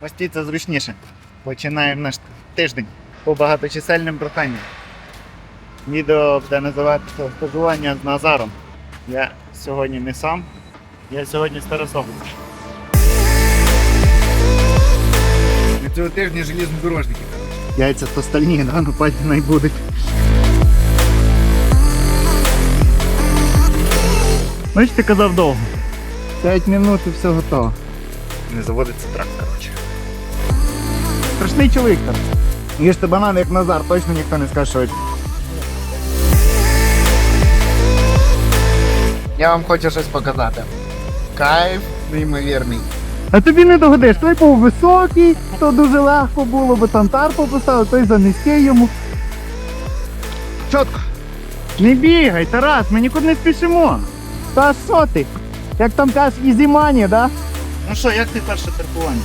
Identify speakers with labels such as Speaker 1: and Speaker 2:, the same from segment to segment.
Speaker 1: Пості це зручніше. Починаємо наш тиждень по багаточисельним проханням. Відео буде називатися стажування з Назаром. Я сьогодні не сам, я сьогодні з Тарасом.
Speaker 2: На цього тижня железнодорожники.
Speaker 1: Яйця то стальні, да? ну пальці не будуть. Ти казав довго. 5 минут і все готово.
Speaker 2: Не заводиться трак, коротше.
Speaker 1: Страшний чоловік там. Їжте банан, як Назар, точно ніхто не скаже, що.
Speaker 2: Я вам хочу щось показати. Кайф неймовірний.
Speaker 1: А тобі не догодиш, той був високий, то дуже легко було, бо там тарпу поставив, той за низький йому.
Speaker 2: Чітко.
Speaker 1: Не бігай, Тарас, ми нікуди не спішимо. Та що ти? Як там кажеш, ізі мані, да? Ну що, як ти перше терпування?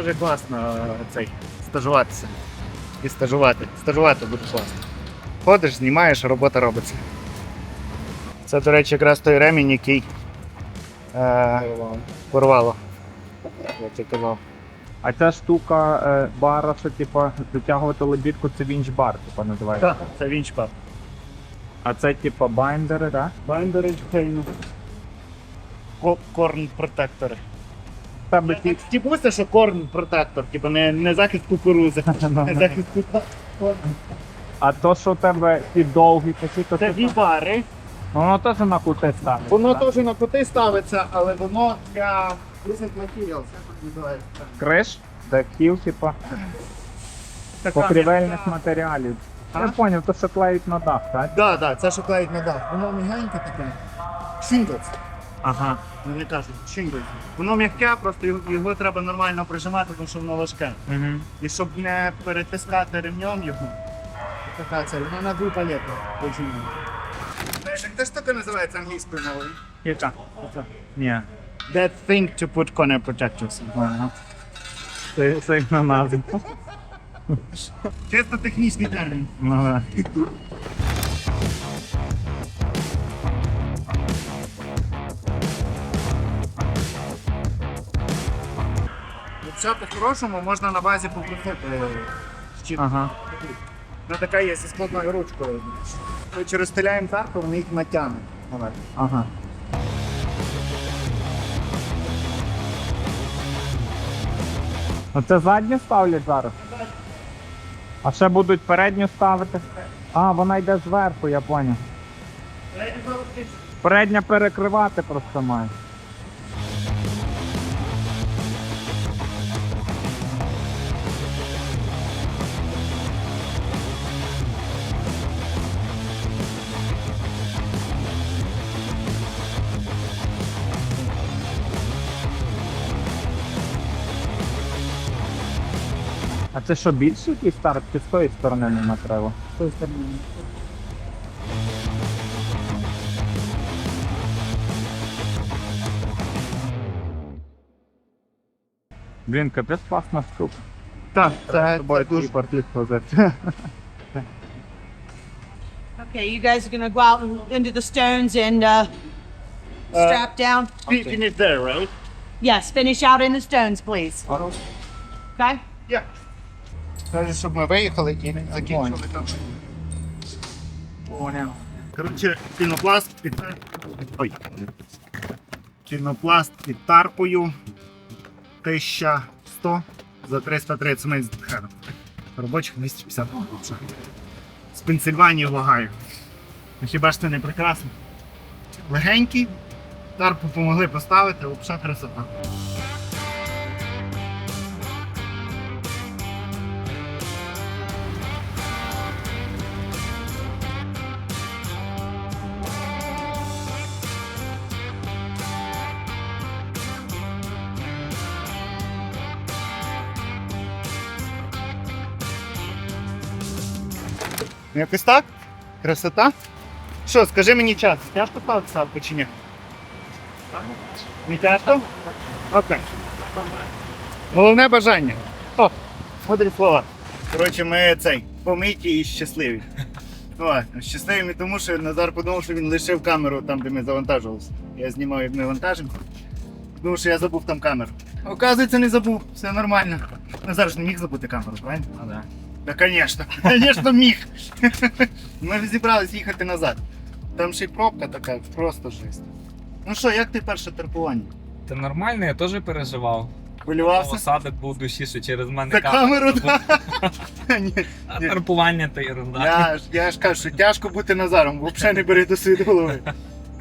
Speaker 1: Дуже класно е, цей стажуватися. І стажувати. Стажувати буде класно. Ходиш, знімаєш, робота робиться. Це, до речі, якраз той ремінь, який е, порвало. Як я казав.
Speaker 3: А ця штука е, бара, що типа дотягувати лебідку, це вінч-бар, типа називається.
Speaker 1: Так, це вінчпад.
Speaker 3: А це типа байндери, так?
Speaker 1: Байндери чекайно. Корн протектори.
Speaker 3: Тебе ті
Speaker 1: Типуся, що корн протектор, типу не, не захист кукурузи. Не захист кукурузи.
Speaker 3: А то, що у тебе ті довгі такі, то
Speaker 1: Це пари.
Speaker 3: воно теж на кути ставить.
Speaker 1: Воно теж на кути ставиться, але воно для це називається?
Speaker 3: Криш, дахів, типа покрівельних матеріалів.
Speaker 1: А?
Speaker 3: Я зрозумів, то що клеїть на дах, так?
Speaker 1: Да, да, це що клеїть на дах. Воно мігеньке таке. Shingles.
Speaker 3: Ага.
Speaker 1: Вони кажуть, shingles. Воно м'яке, просто його, його треба нормально прижимати, тому що воно важке.
Speaker 3: Угу.
Speaker 1: І щоб не перетискати ремнем його. Така це, воно на дві палети. Знаєш, як та штука називається англійською мовою?
Speaker 3: Яка? Ні.
Speaker 1: That thing to put corner protectors.
Speaker 3: Ага. Це, на.
Speaker 1: Чисто технічний термін.
Speaker 3: Ну, да.
Speaker 1: Все по-хорошому можна на базі попросити.
Speaker 3: Ага.
Speaker 1: Вона така є зі складною ручкою. Ми через стеляємо тарку, вони їх натягнуть.
Speaker 3: Ага. Оце задню ставлять зараз? А ще будуть передню ставити? А, вона йде зверху, я поняв. Передня перекривати просто має. А це що більший якийсь старт чи з тої сторони не треба? Блін, капець класна штука.
Speaker 1: Так, це,
Speaker 3: Тобою
Speaker 1: це дуже
Speaker 3: портліт возити.
Speaker 4: Okay, you guys are gonna go out and into the stones and uh, strap down.
Speaker 1: Fi- finish there, right?
Speaker 4: Yes, finish out in the stones, please. Okay?
Speaker 1: Yeah. Каже, щоб ми виїхали і закінчили там.
Speaker 3: Поняв.
Speaker 1: Коротше, пінопласт під. Ой. Пінопласт під таркою 1100 за 330 метрів з хером. Робочих 250 вже. З Пенсильванії в Огайо. Ну, Хіба ж це не прекрасно? Легенький, тарпу помогли поставити, взагалі красота. Якось так? Красота? Що, скажи мені час, тяжко садку чи ні? Не тяжко? Окей. Головне бажання. О, мудрі слова. Коротше, ми цей помиті і щасливі. О, щасливі, тому що Назар подумав, що він лишив камеру там, де ми завантажувалися. Я знімав, як ми вантажимо. Тому що я забув там камеру. Оказується, не забув, все нормально. Назар ж не міг забути камеру, правильно?
Speaker 5: А, да.
Speaker 1: Та, звісно, звісно, міг. Ми зібрались їхати назад. Там ще й пробка така, просто жесть. Ну що, як ти перше терпування?
Speaker 3: Та нормально, я теж переживав.
Speaker 1: Хвилювався?
Speaker 3: Осадок був душі, що через мене
Speaker 1: За камеру. Ні.
Speaker 3: А тарпування та ерунда.
Speaker 1: Я, ж- я ж кажу, що тяжко бути Назаром, взагалі не бери до своєї голови.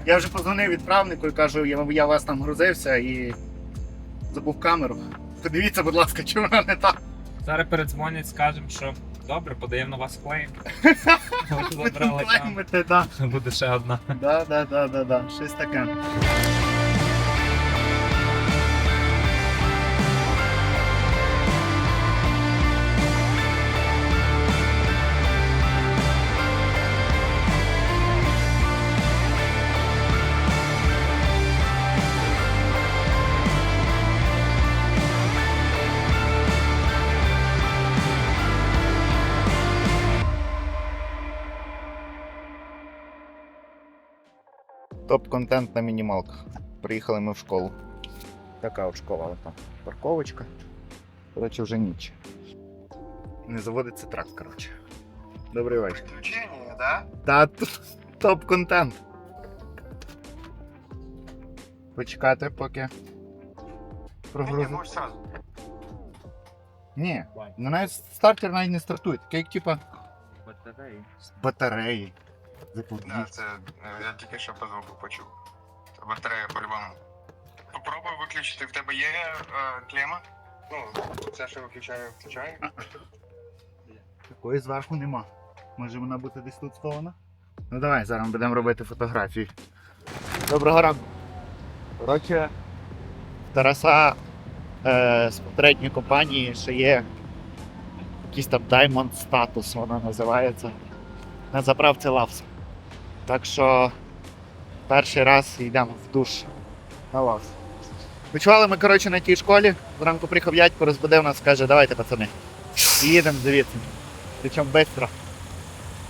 Speaker 1: Я вже позвонив відправнику і кажу, я, я вас там грузився і забув камеру. Подивіться, будь ласка, чи вона не так.
Speaker 3: Зараз передзвонять, скажемо, що добре, подаємо на вас клейм. Забрали
Speaker 1: да.
Speaker 3: Буде ще одна.
Speaker 1: Да, да, да, да, да. Щось таке. Топ-контент на мінімалках. Приїхали ми в школу. Така от школа, от там парковочка. Коротше, вже ніч. Не заводиться трак, коротше. Добрий вечір.
Speaker 2: Включение, да?
Speaker 1: Та топ-контент. Почекати, поки. Прогрузить.
Speaker 2: можешь сразу.
Speaker 1: Ні, ну навіть стартер навіть не стартує. Таке як типа з батареї.
Speaker 6: Да, це е, я тільки що по звуку почув. Це батарея по-любому. Попробуй виключити. В тебе є е, клема? Ну, це що виключає, включає.
Speaker 1: Такої зверху нема. Може вона бути десь тут схована? Ну давай, зараз ми будемо робити фотографії. Доброго ранку. Коротше, Тараса е, з попередньої компанії ще є якийсь там Diamond Status, вона називається. На заправці Лавс. Так що перший раз йдемо в душ на Лавс. Ночували ми, коротше, на тій школі. Зранку приїхав дядько, розбудив нас, каже, давайте, пацани. Їдемо звідси. Причому швидко.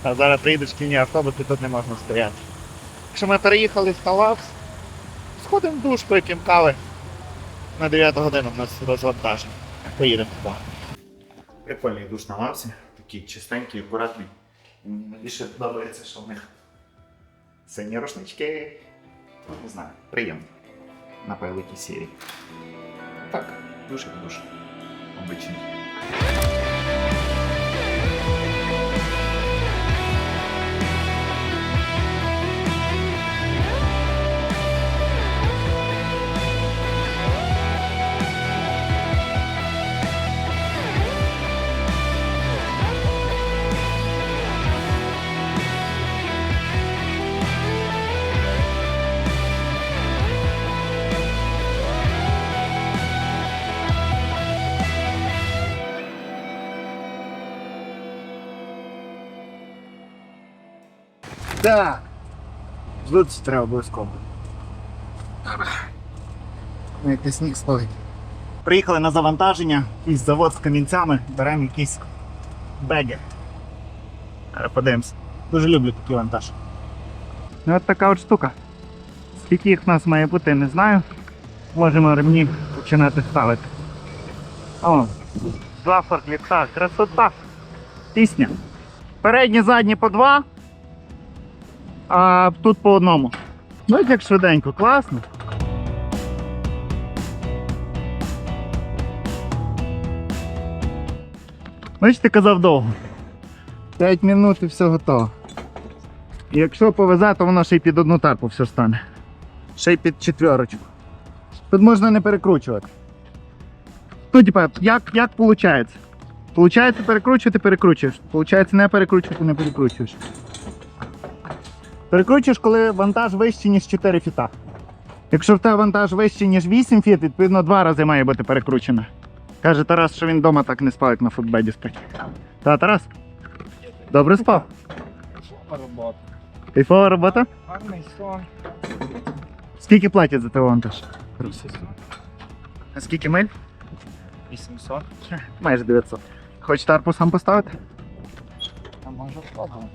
Speaker 1: А зараз приїдуть шкільні автобуси, тут не можна стояти. Якщо ми переїхали в Талавс, сходимо в душ, вип'ємо кави. На 9 годину в нас розвантаження. Поїдемо туди. Прикольний душ на лавсі, такий чистенький, акуратний. Мені більше подобається, що в них сині рушнички. Не знаю, приємно. На великій сірі. Так, дуже-дуже. Обичний. Так. Тут треба обов'язково. Ну, якийсь сніг стоїть. Приїхали на завантаження із завод з камінцями, беремо якісь беги. Подивимось. Дуже люблю такий вантаж. Ну от така от штука. Скільки їх в нас має бути, не знаю. Можемо ремні починати ставити. О, два форкліфта, красота. Пісня. Передні, задні по два, а тут по одному. Ну, як швиденько, класно. Бачиш, ти казав довго. 5 минут і все готово. І якщо повезе, то воно ще й під одну тарпу все стане. Ще й під четверочку. Тут можна не перекручувати. Ну, типа, як, як виходить? Получається перекручувати, перекручуєш. Получається не перекручувати, не перекручуєш. Перекручуєш, коли вантаж вищий, ніж 4 фіта. Якщо в тебе вантаж вищий, ніж 8 фіт, відповідно два рази має бути перекручено. Каже Тарас, що він вдома так не спав, як на футбеді спить. Та, Тарас? Добре спав?
Speaker 5: Робота.
Speaker 1: Кайфова робота?
Speaker 5: Гарний сон.
Speaker 1: Скільки платять за той вантаж? А скільки миль?
Speaker 5: 800.
Speaker 1: Майже 900. Хоч тарпу сам поставити?
Speaker 5: А може спробуємо.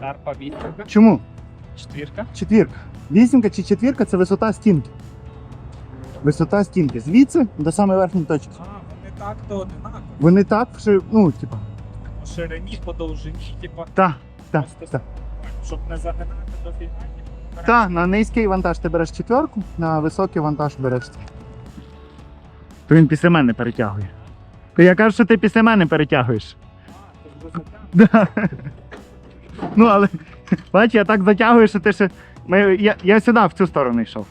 Speaker 5: Тарпа вісімка,
Speaker 1: Чому?
Speaker 5: Четвірка.
Speaker 1: Четвірка. Вісімка чи четвірка це висота стінки. Висота стінки. Звідси до самої верхньої точки.
Speaker 5: А, вони так то одинаково.
Speaker 1: Вони так, що, ну, типа,
Speaker 5: По ширині, по довжині, типа,
Speaker 1: та, та,
Speaker 5: Просто
Speaker 1: та.
Speaker 5: щоб не загинати до фігні.
Speaker 1: Та, на низький вантаж ти береш четверку, на високий вантаж береш. То він після мене перетягує. То я кажу, що ти після мене перетягуєш. А, Да. Ну, але бач, я так затягую, що ти ще. Ми, я, я сюди в цю сторону йшов.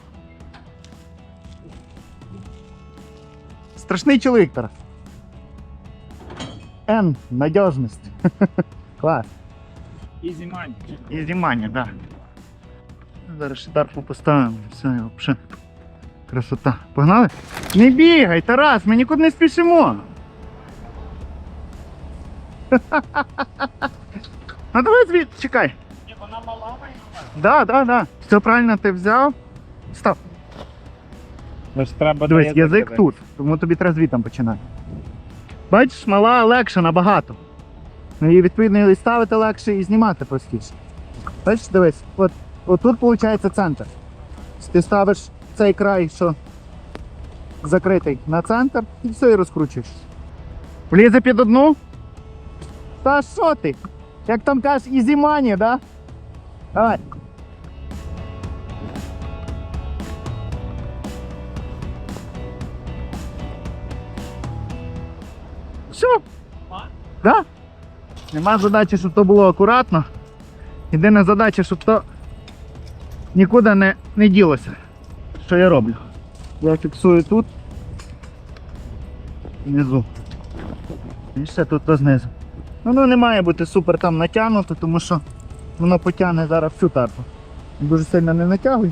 Speaker 1: Страшний чоловік Тарас. Н. Надіжність. Клас.
Speaker 5: Ізі мані.
Speaker 1: І знімання, так. Зараз ще тарпу поставимо. Все, і взагалі. Красота. Погнали? Не бігай, Тарас, ми нікуди не спішимо. Ну давай звідти, чекай.
Speaker 5: Вона мала має.
Speaker 1: Да, да, да. Все правильно ти взяв. Став.
Speaker 5: Лиш треба
Speaker 1: Дивись, язик тут, тому тобі треба звітом починати. Бачиш, мала легше набагато. Ну і відповідно і ставити легше і знімати простіше. Бачиш, дивись, от, от тут виходить центр. Ти ставиш цей край, що закритий на центр, і все і розкручуєш. Влізе під одну? Та що ти? Як там кажеш, ізі мані, да? Давай. Все. Да? Нема задачі, щоб то було акуратно. Єдина задача, щоб то нікуди не, не ділося. Що я роблю? Я фіксую тут. Внизу. І ще тут знизу. Воно не має бути супер там натягнуто, тому що воно потягне зараз всю тарпу. Дуже сильно не натягуй.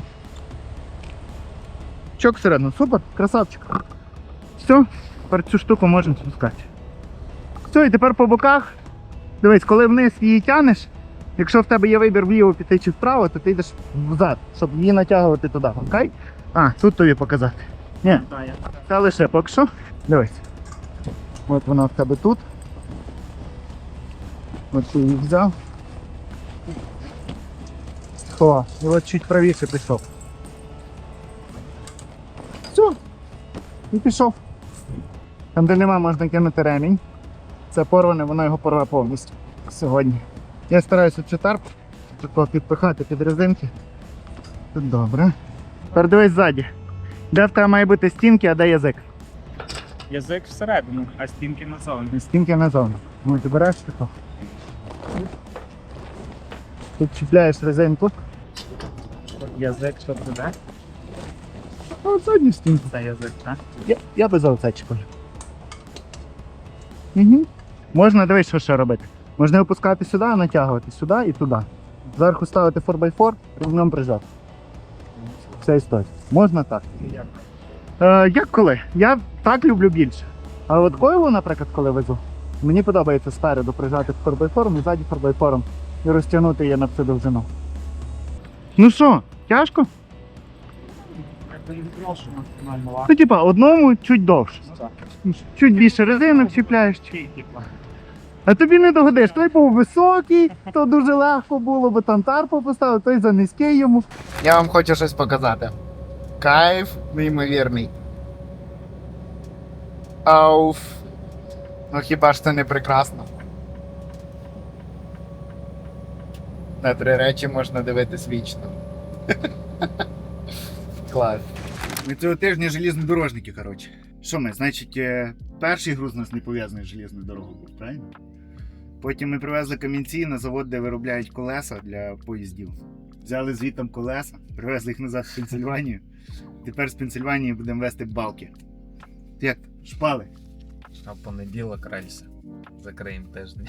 Speaker 1: Чок всередину, супер, красавчик. Все, тепер цю штуку можемо спускати. Все, і тепер по боках. Дивись, коли вниз її тянеш, якщо в тебе є вибір вліво піти чи вправо, то ти йдеш взад, щоб її натягувати туди. Окей? А, тут тобі показати. Ні, це лише поки що. Дивись. От вона в тебе тут. От ти її взяв. О, і от чуть правіше пішов. Все. І пішов. Там, де нема, можна кинути ремінь. Це порване, воно його порве повністю сьогодні. Я стараюся цю тарпу тако підпихати під резинки. Тут добре. Тепер дивись ззаді. Де в тебе має бути стінки, а де язик?
Speaker 5: Язик всередину, а стінки назовні.
Speaker 1: Стінки назовні. Ну, ти береш тако. Тут чіпляєш резинку.
Speaker 5: Язик що туди?
Speaker 1: А от задню стінку.
Speaker 5: Це язик, так?
Speaker 1: Я, я би за оце чіпаю. Угу. Можна, дивись, що ще робити. Можна опускати сюди, натягувати сюди і туди. Зверху ставити 4x4, рівнем прижав. Вся історія. Можна так. Е, як коли? Я так люблю більше. А от койло, наприклад, коли везу, мені подобається спереду прижати 4x4 і ззаді 4x4 і розтягнути її на всю довжину. Ну що, тяжко? Ну, типа, одному чуть довше. Чуть більше резинок чіпляєш. А тобі не догодиш, той був високий, то дуже легко було, бо там тарпу поставив, той за низький йому.
Speaker 2: Я вам хочу щось показати. Кайф неймовірний. Ауф. Ну хіба ж це не прекрасно? На три речі можна дивитись вічно. Клас.
Speaker 1: Ми цього тижня железнодорожники, коротше. Що ми, значить, е, перший груз у нас не пов'язаний з железною дорогою, був, правильно? Потім ми привезли камінці на завод, де виробляють колеса для поїздів. Взяли звітом колеса, привезли їх назад в Пенсильванію. Тепер з Пенсильванії будемо везти балки. Як? Шпали.
Speaker 3: А понеділок рельси. Закриємо тиждень.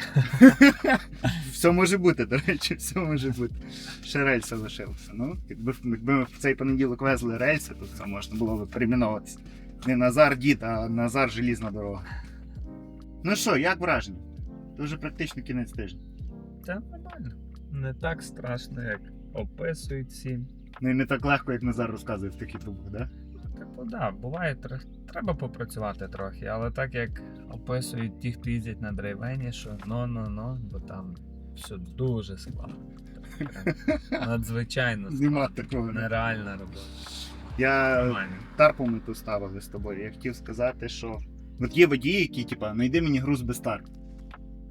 Speaker 1: Все може бути, до речі, все може бути. Ще рельси лишилося. Ну, якби, якби ми в цей понеділок везли рельси, то це можна було б перейменуватися. Не Назар Дід, а Назар Желізна дорога. Ну що, як враження? Це вже практично кінець тижня.
Speaker 3: Та нормально. Не так страшно, як описують всі.
Speaker 1: Ну і не так легко, як Назар розказує в таких трубах.
Speaker 3: Так Ну так, да, буває, треба попрацювати трохи, але так як описують ті, хто їздять на драйвені, що ну-ну-ну, бо там все дуже складно. Надзвичайно складно.
Speaker 1: Знімати такого.
Speaker 3: Нереальна робота.
Speaker 1: Я
Speaker 3: Нормально.
Speaker 1: тарпу ми тут ставили з тобою. Я хотів сказати, що от є водії, які, типа, знайди мені груз без тарпу.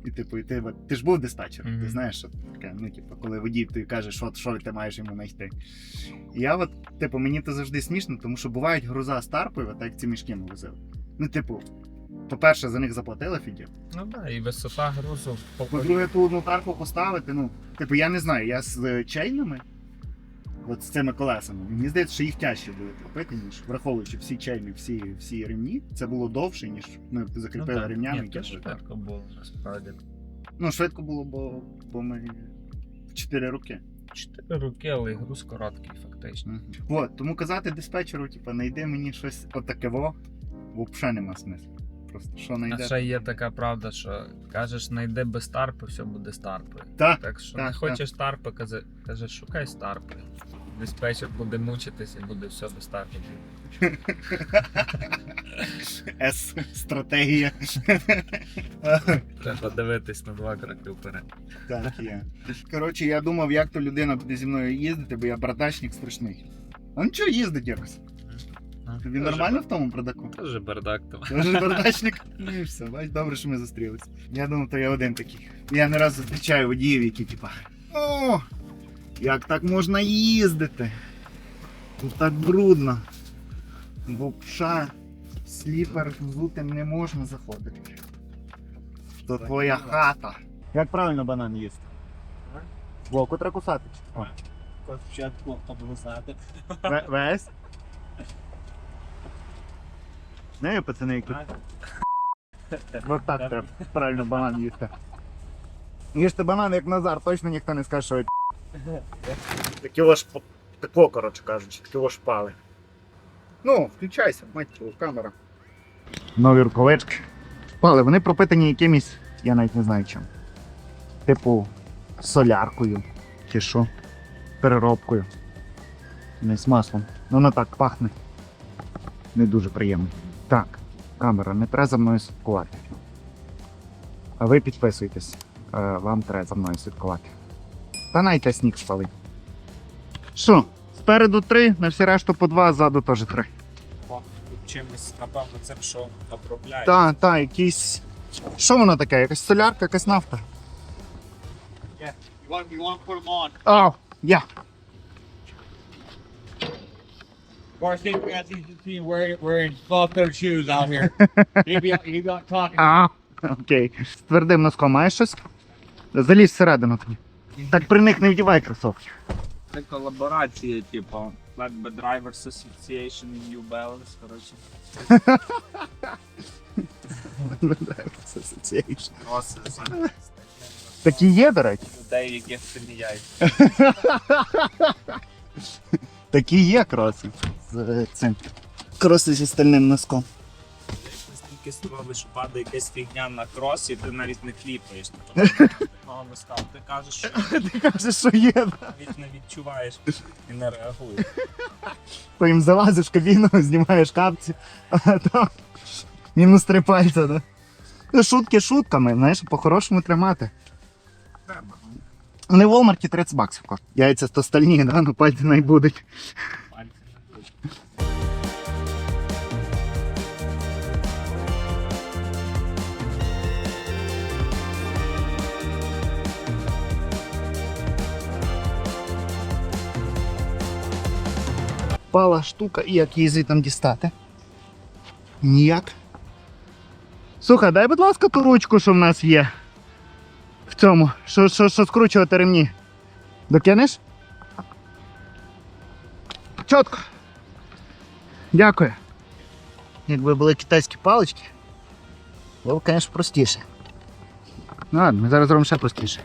Speaker 1: І типу, і ти, ти ж був диспетчером, ти знаєш, що таке, ну, типу, коли водій ти каже, що, що ти маєш йому знайти. І я от, типу, мені це завжди смішно, тому що бувають груза з тарпою, так як ці мішки ми возили. Ну, типу, по-перше, за них заплатили Фіді.
Speaker 3: Ну так, да, і висота грузу по
Speaker 1: По-друге, ту одну тарпу поставити, ну, типу, я не знаю, я з е, чейнами, от з цими колесами, мені здається, що їх тяжче буде купити, ніж враховуючи всі чейни, всі, всі ремні, це було довше, ніж ми закріпили
Speaker 3: Ну, так.
Speaker 1: ремнями.
Speaker 3: Ні, швидко було насправді.
Speaker 1: Ну, швидко було, бо, бо ми в 4 роки.
Speaker 3: Чотири роки, але груз короткий, фактично.
Speaker 1: Мгм. От, тому казати диспетчеру, типу, знайди мені щось отаке во, взагалі нема смислу. Просто що
Speaker 3: А
Speaker 1: знайде.
Speaker 3: ще є така правда, що кажеш, знайди без тарпи, все буде з тарпою.
Speaker 1: Так,
Speaker 3: Так що
Speaker 1: так,
Speaker 3: не хочеш тарпи, каже, каже, шукай старпи. Диспетчер буде мучитися і буде все без тарпи.
Speaker 1: С-стратегія.
Speaker 3: Треба дивитись на два кроки вперед.
Speaker 1: Так, є. Коротше, я думав, як то людина буде зі мною їздити, бо я бардачник страшний. А ну чого їздить якось? Тобі нормально в тому бардаку?
Speaker 3: Теж бардак то.
Speaker 1: Ти вже бардачник? Ну і все, бач, добре, що ми зустрілися. Я думав, то я один такий. Я не раз зустрічаю водіїв, які типа. О! Як так можна їздити? Тут так брудно. Вовша, сліпер взутим не можна заходити. То твоя хата. Як правильно банан їсти? Боку треба кусати. О,
Speaker 5: Спочатку облизати.
Speaker 1: ве- Весь? Не, пацани, які. Вот так треба правильно банан їсти. Їжте банан, як Назар, точно ніхто не скаже, що я Такі ваш тако, коротше кажучи, такі ваш пали. Ну, включайся, мать твою, камера. Нові рукавички. Пали, вони пропитані якимось, я навіть не знаю чим. Типу соляркою. Чи що? Переробкою. Не з маслом. Ну, воно так пахне. Не дуже приємно. Так, камера, не треба за мною слідкувати. А ви підписуйтесь. Е, Вам треба за мною слідкувати. Та найте сніг спалить. Що? Спереду три, на всі решту по два, ззаду теж три.
Speaker 3: Чимось, напевно, цим що обробляє.
Speaker 1: Та, та, якісь. Що воно таке? Якась солярка, якась нафта?
Speaker 5: You want, you want to put them on.
Speaker 1: А, я.
Speaker 5: Of course, they, as you can see, wearing, wearing soft pair shoes out here. he be, he be talking.
Speaker 1: А, окей. З твердим носком маєш щось? Залізь всередину тоді. Так при них не вдівай кросовки.
Speaker 3: Це колаборація, типу, Flatbed Drivers Association і New Balance, коротше.
Speaker 1: Такі є, до речі.
Speaker 3: людей, яких міняють.
Speaker 1: Такі є кроси. З е, цим. Кроси зі стальним носком.
Speaker 3: Настільки строби, що падає якась фігня на крос, і ти навіть не кліпаєш. Такого не став. Ти кажеш, що
Speaker 1: Ти кажеш, що є. да?
Speaker 3: навіть не відчуваєш і не реагуєш.
Speaker 1: Потім залазиш в кабіну, знімаєш капці, а там мінус три пальця, да? Ну, Шутки шутками, знаєш, по-хорошому тримати. Вони в Walmart 30 баксів коштують. Яйця то стальні, да? ну пальці не будуть. Пала штука, і як її звідти дістати? Ніяк. Слухай, дай, будь ласка, ту ручку, що в нас є. В цьому, що, що, що скручувати ремні. Докинеш? Чітко. Дякую. Якби були китайські палички, було б, звісно, простіше. Ну ладно, ми зараз зробимо ще простіше.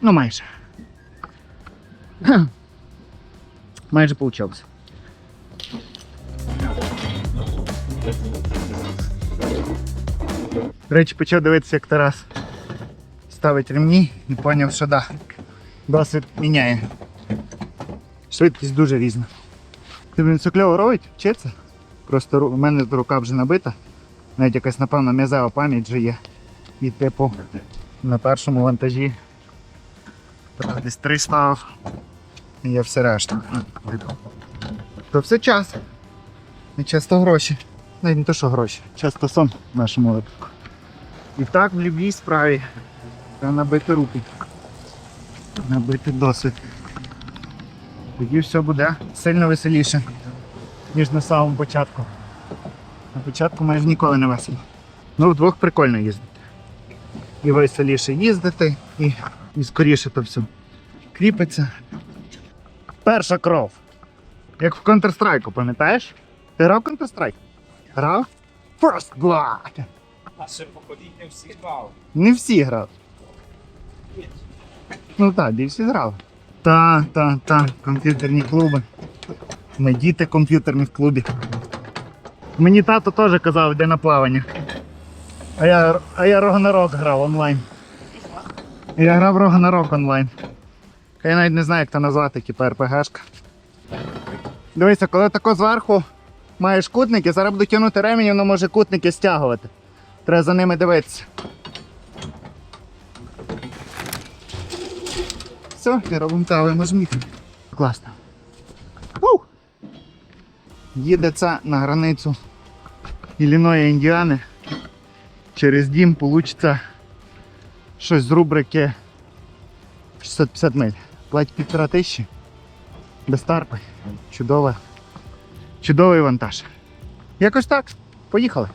Speaker 1: Ну, майже. Майже вийшло. До речі, почав дивитися, як Тарас ставить ремні і зрозумів, що да, досвід міняє. Швидкість дуже різна. Ти він все кльово робить, вчиться. Просто у мене рука вже набита. Навіть якась, напевно, м'язева пам'ять вже є. І типу на першому вантажі десь три ставив. Я все решта. То все час. І часто гроші. Навіть не то, що гроші. Часто сон в нашому випадку. І так в любій справі. Треба набити руки. Набити досвід. Тоді все буде сильно веселіше, ніж на самому початку. На початку майже ніколи не весело. Ну, вдвох прикольно їздити. І веселіше їздити, і, і скоріше то все кріпиться. Перша кров. Як в Counter-Strike, пам'ятаєш? Ти грав в Counter-Strike? Грав? First Blood!
Speaker 5: Наше покоління всі грали.
Speaker 1: Не всі грали. Ну так, де всі грали. Та, та, та, комп'ютерні клуби. Ми діти комп'ютерних клубів. Мені тато теж казав, йде на плавання. А я, а я Рогнарок грав онлайн. Я грав Рогнарок онлайн. Я навіть не знаю, як це назвати, типу РПГшка. Дивися, коли тако зверху маєш кутники, зараз буду тягнути ремінь, воно може кутники стягувати. Треба за ними дивитися. Все, і робимо каву, можемо Класно. У! Їде це на границю Ілліної Індіани. Через дім получиться щось з рубрики 650 миль. Плать півтора тисячі. Без тарпи. Чудова. Чудовий вантаж. Якось так. Поїхали.